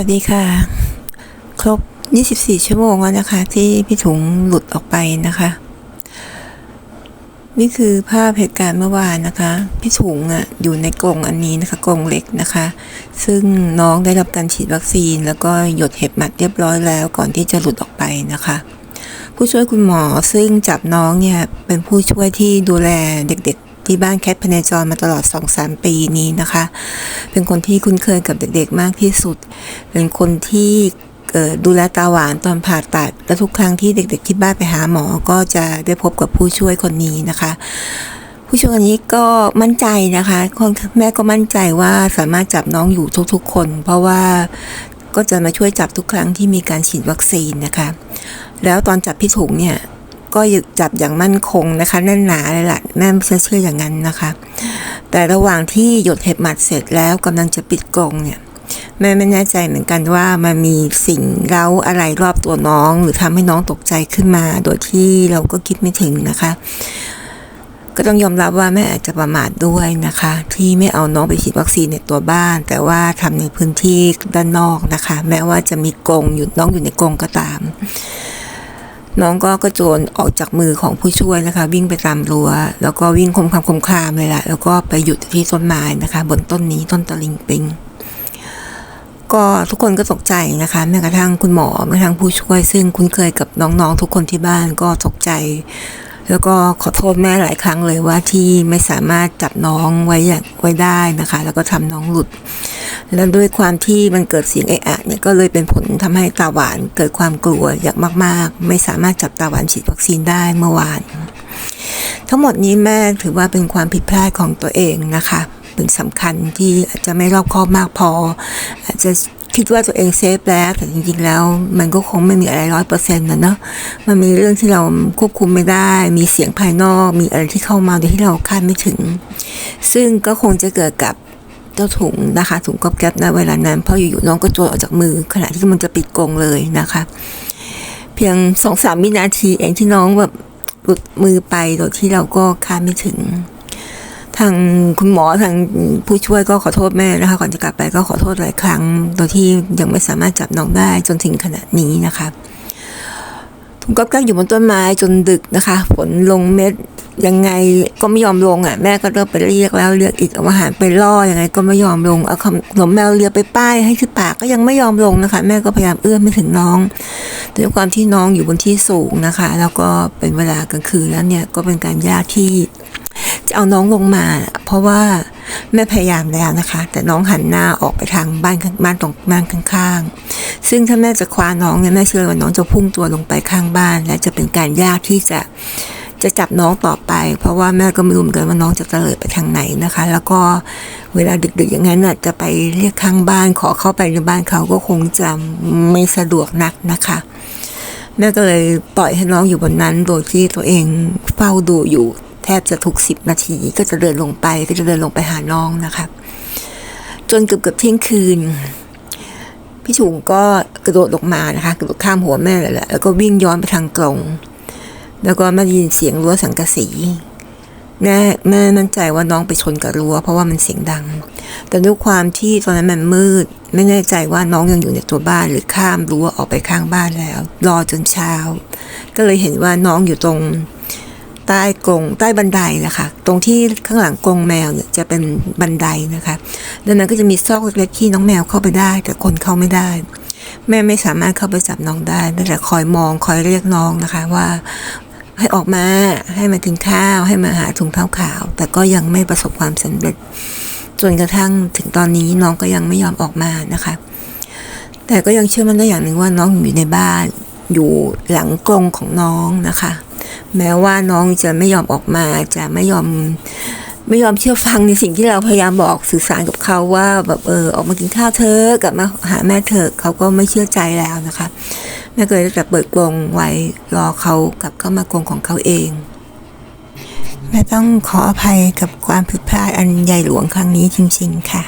วัสดีค่ะ ครบ 24 ชั่วโมงแล้วนะคะ ที่พี่ถุงหลุดออกไปนะคะ นี่คือภาพเหตุการณ์เมื่อวานนะคะ พี่ถุงอะอยู่ในกรงอันนี้นะคะกรงเล็กนะคะ ซึ่งน้องได้รับการฉีดวัคซีน แล้วก็หยดเห็บหมัดเรียบร้อยแล้วก่อนที่จะหลุดออกไปนะคะ ผู้ช่วยคุณหมอซึ่งจับน้องเนี่ยเป็นผู้ช่วยที่ดูแลเด็กๆ ที่บ้านแคทพเนจรมาตลอด 2-3 ปีนี้นะคะ เป็นคนที่คุ้นเคยกับเด็กๆมากที่สุด เป็นคนที่ดูแลตาหวานตอนผ่าตัด และทุกครั้งที่เด็กๆที่บ้านไปหาหมอ ก็จะได้พบกับผู้ช่วยคนนี้นะคะ ผู้ช่วยคนนี้ก็มั่นใจนะคะคแม่ก็มั่นใจว่าสามารถจับน้องอยู่ทุกๆคน เพราะว่าก็จะมาช่วยจับทุกครั้งที่มีการฉีดวัคซีนนะคะ แล้วตอนจับพี่ถุงเนี่ย ก็จับอย่างมั่นคงนะคะแน่นหนาเลยล่ะแม่เชื่อเชื่ออย่างนั้นนะคะ แต่ระหว่างที่หยดเห็บหมัดเสร็จแล้วกำลังจะปิดกรงเนี่ยแม่ไม่แน่ใจเหมือนกันว่ามันมีสิ่งเร้าอะไรรอบตัวน้อง หรือทำให้น้องตกใจขึ้นมา โดยที่เราก็คิดไม่ถึงนะคะ ก็ต้องยอมรับว่าแม่อาจจะประมาทด้วยนะคะ ที่ไม่เอาน้องไปฉีดวัคซีนในตัวบ้าน แต่ว่าทำในพื้นที่ด้านนอกนะคะ แม้ว่าจะมีกรงอยู่น้องอยู่ในกรงก็ตาม น้องก็กระโจนออกจากมือของผู้ช่วยนะคะ วิ่งไปตามรั้วแล้วก็วิ่งคมคามคมคามเลยแหละแล้วก็ไปหยุดที่ต้นไม้นะคะ บนต้นนี้ต้นตะลิงปิง ก็ทุกคนก็ตกใจนะคะแม้กระทั่งคุณหมอแม้กระทั่งผู้ช่วย ซึ่งคุ้นเคยกับน้องๆ ทุกคนที่บ้านก็ตกใจ แล้วก็ขอโทษแม่หลายครั้งเลยว่าที่ไม่สามารถจับน้องไว้อย่างไว้ได้นะคะ แล้วก็ทำน้องหลุด แล้วด้วยความที่มันเกิดเสียงเอะอะเนี่ยก็เลยเป็นผลทำให้ตาหวานเกิดความกลัวอย่างมาก ๆ ไม่สามารถจับตาหวานฉีดวัคซีนได้เมื่อวาน ทั้งหมดนี้แม่ถือว่าเป็นความผิดพลาดของตัวเองนะคะเป็นสำคัญที่อาจจะไม่รอบคอบมากพอ อาจจะคิดว่าตัวเองเซฟแล้วแต่จริงๆแล้ว มันก็คงไม่มีอะไรร้อยเปอร์เซ็นต์นะเนาะมันมีเรื่องที่เราควบคุมไม่ได้ มีเสียงภายนอก มีอะไรที่เข้ามาโดยที่เราคาดไม่ถึง ซึ่งก็คงจะเกิดกับ เจ้าถุงนะคะถุงก๊อบแก๊บในเวลานั้นเพราะอยู่ๆน้องก็โจรออกจากมือ ขณะที่มันจะปิดกรงเลยนะคะ เพียงสองสามวินาทีเองที่น้องแบบหลุดมือไปโดยที่เราก็คาดไม่ถึง ทางคุณหมอทางผู้ช่วยก็ขอโทษแม่นะคะ ก่อนจะกลับไปก็ขอโทษหลายครั้ง โดยที่ยังไม่สามารถจับน้องได้จนถึงขณะนี้นะคะถุงก๊อบแก๊บอยู่บนต้นไม้จนดึกนะคะฝนลงเม็ด ยังไงก็ไม่ยอมลงอะแม่ก็เริ่มไปเรียกแล้วเรียกอีกเอาอาหารไปล่อยังไงก็ไม่ยอมลงเอาขนมแมวเลียไปป้ายให้ที่ปากก็ยังไม่ยอมลงนะคะ แม่ก็พยายามเอื้อมไม่ถึงน้องแต่ด้วยความที่น้องอยู่บนที่สูงนะคะ แล้วก็เป็นเวลากลางคืนแล้วเนี่ยก็เป็นการยากที่จะเอาน้องลงมา เพราะว่าแม่พยายามแล้วนะคะ แต่น้องหันหน้าออกไปทางบ้านบ้านตรงบ้านข้างๆ ซึ่งถ้าแม่จะคว้าน้องเนี่ยแม่เชื่อว่าน้องจะพุ่งตัวลงไปข้างบ้าน และจะเป็นการยากที่จะ จะจับน้องต่อไป เพราะว่าแม่ก็ไม่รู้เหมือนกันว่าน้องจะเตลิดไปทางไหนนะคะ แล้วก็เวลาดึกๆอย่างนั้นน่ะจะไปเรียกข้างบ้านขอเข้าไปในบ้านเขาก็คงจะไม่สะดวกนักนะคะแม่ก็เลยปล่อยให้น้องอยู่บนนั้น โดยที่ตัวเองเฝ้าดูอยู่แทบจะทุกสิบนาทีก็จะเดินลงไปก็จะเดินลงไปหาน้องนะคะจนเกือบเกือบเที่ยงคืนพี่ฉุงก็กระโดดลงมานะคะกระโดดข้ามหัวแม่เลยแหละแล้วก็วิ่งย้อนไปทางกรง แล้วก็มาได้ยินเสียงรั้วสังกะสีแม่แม่มั่นใจว่าน้องไปชนกับรั้วเพราะว่ามันเสียงดัง แต่ด้วยความที่ตอนนั้นมันมืด ไม่แน่ใจว่าน้องยังอยู่ในตัวบ้านหรือข้ามรั้วออกไปข้างบ้านแล้ว รอจนเช้า ก็เลยเห็นว่าน้องอยู่ตรงใต้กรงใต้บันไดนะคะตรงที่ข้างหลังกรงแมวเนี่ยจะเป็นบันไดนะคะดังนั้นก็จะมีซอกเล็กๆที่น้องแมวเข้าไปได้ แต่คนเข้าไม่ได้ แม่ไม่สามารถเข้าไปจับน้องได้ได้แต่คอยมองคอยเรียกน้องนะคะว่า ให้ออกมาให้มากินข้าว ให้มาหาถุงเท้าขาว แต่ก็ยังไม่ประสบความสำเร็จ จนกระทั่งถึงตอนนี้น้องก็ยังไม่ยอมออกมานะคะ แต่ก็ยังเชื่อมันได้อย่างหนึ่งว่าน้องอยู่ในบ้านอยู่หลังกรงของน้องนะคะ แม้ว่าน้องจะไม่ยอมออกมาจะไม่ยอมไม่ยอมเชื่อฟังในสิ่งที่เราพยายามบอกสื่อสารกับเขาว่าแบบเออออกมากินข้าวเธอกลับมาหาแม่เถอเขาก็ไม่เชื่อใจแล้วนะคะ แม่ก็เลยแต่เปิดกรงไว้รอเขากลับเข้ามากรงของเขาเองแม่ต้องขออภัยกับความผิดพลาดอันใหญ่หลวงครั้งนี้จริง ๆ ค่ะ